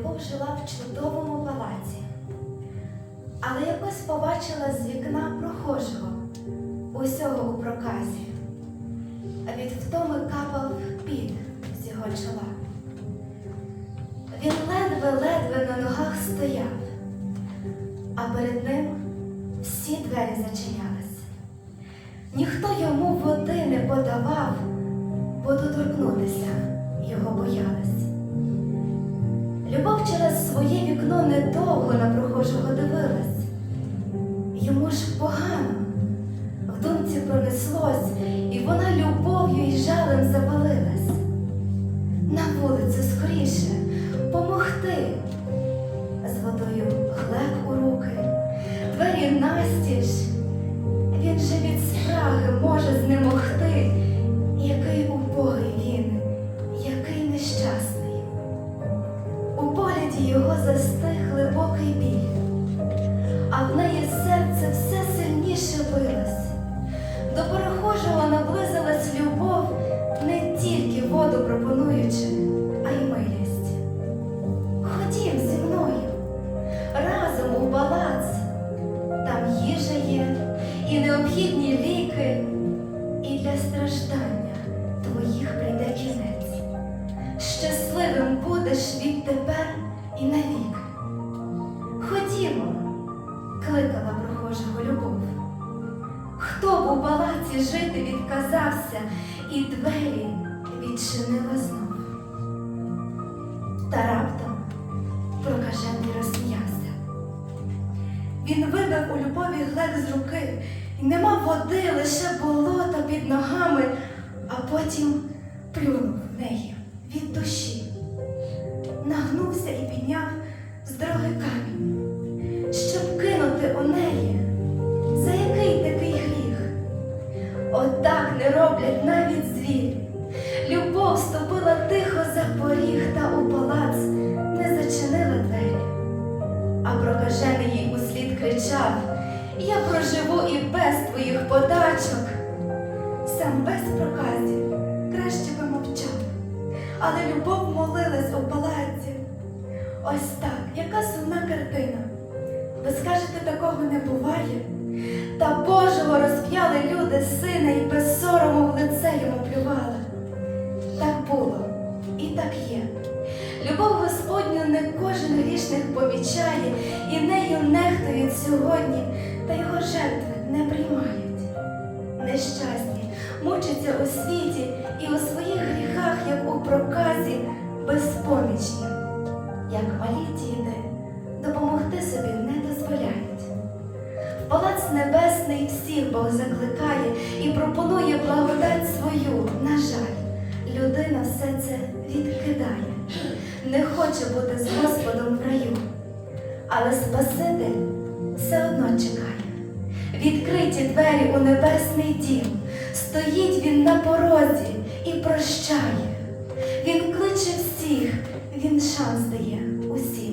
Любов жила в чудовому палаці, але якось побачила з вікна прохожого, усього у проказі, а від втоми капав під з його чола. Він ледве-ледве на ногах стояв, а перед ним всі двері зачинялись. Ніхто йому води не подавав, бо доторкнутися його боялись. Любов через своє вікно недовго на прохожого дивилась. Йому ж погано, в думці пронеслось, і вона любов'ю і жалем запалилась. На вулицю скоріше помогти. З водою глек у руки, двері настіж. Він же від спраги може знемогти. Його застиг глибокий біль, а в неї серце все сильніше билось. До перехожого наблизилась любов, не тільки воду пропонуючи, а й милість. Ходім зі мною, разом у палац, там їжа є, і необхідні ліки, і для страждання твоїх прийде кінець. Щасливим будеш відтепер і навік. Ходімо, кликала прохожого любов. Хто б у палаці жити відказався, і двері відчинила знов. Та раптом прокажений розсміявся. Він вибив у любові глек з руки, і нема води, лише болото під ногами, а потім плюнув в неї від душі. Підняв з дороги камінь, щоб кинути у неї. За який такий гріх? Отак не роблять навіть звірі. Любов ступила тихо за поріг та у палац не зачинила двері. А прокажений їй услід кричав: Я проживу і без твоїх подачок. Сам без проказів краще би мовчав, але любов палаці. Ось так, яка сумна картина. Ви скажете, такого не буває. Та Божого розп'яли люди сина і без сорому в лице йому плювали. Так було і так є. Любов Господню не кожен грішник помічає, і нею нехтують сьогодні, та його жертви не приймають. Нещасні мучаться у світі і у всіх Бог закликає і пропонує благодать свою. На жаль, людина все це відкидає, не хоче бути з Господом в раю, але Спаситель все одно чекає. Відкриті двері у небесний дім, стоїть він на порозі і прощає. Він кличе всіх, він шанс дає усім.